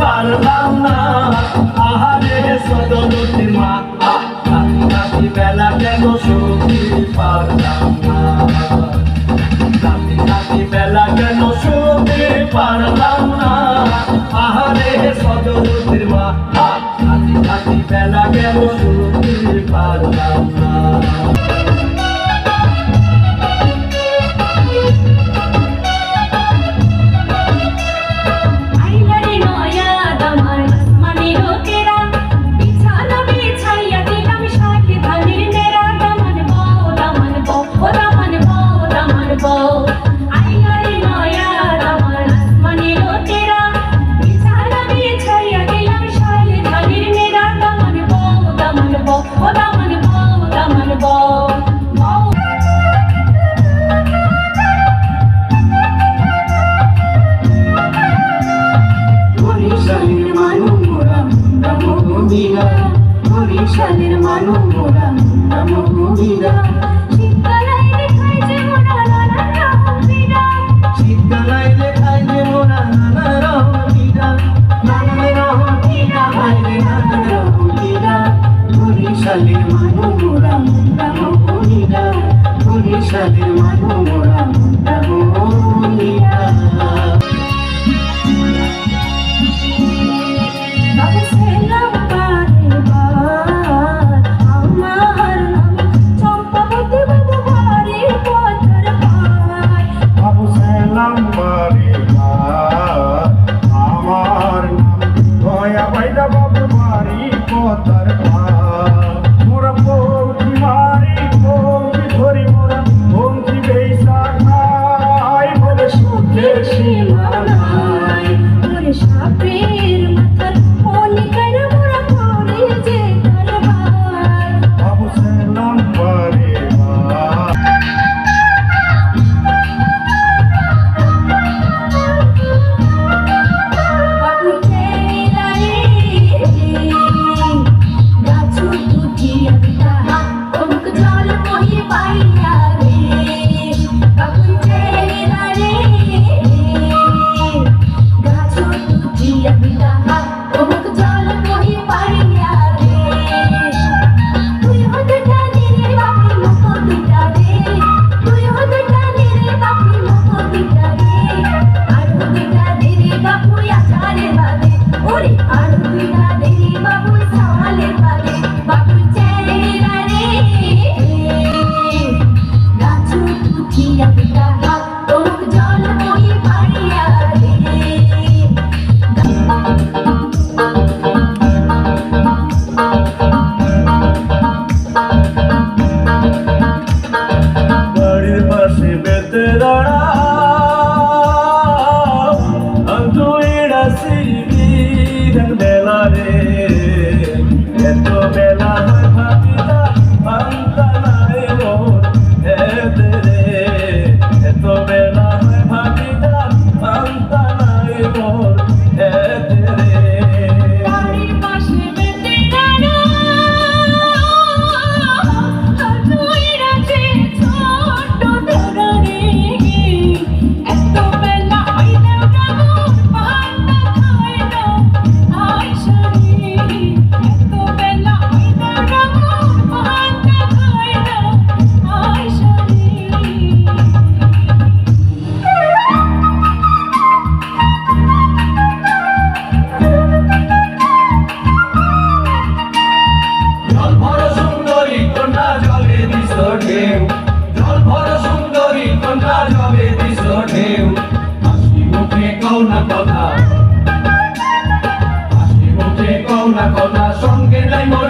পারলাম না। আহারে সদরতি মা রাতি বেলা কেন সখী পারলাম না? রাতি রাতি বেলা কেন সখী পারলাম না? আহারে সদরতির মা রাতি রাতি বেলা কেন সখী পারলাম না? গোবিরা বরিশালের মানু মোরা নাম গোবিরা শীতকালায় লেখায় যে মোরা নানা রহমিরা নানা রহমিরা বাইরে নানা রহমিরা বরিশালের মানু মোরা নাম গোবিরা বরিশালের মানু মোরা নাম গোবিরা মারি পতার পা মোরা বৌদি মারি বৌদি ধরি মোরা, বৌদি বেসার নাই বলে সুখে ছিল Mandela ঢেউ। জল ভর সুন্দরী কন্যা জবে দিস ঢেউ। হাসি মুখে কও না কথা। হাসি মুখে সঙ্গে নাই মোর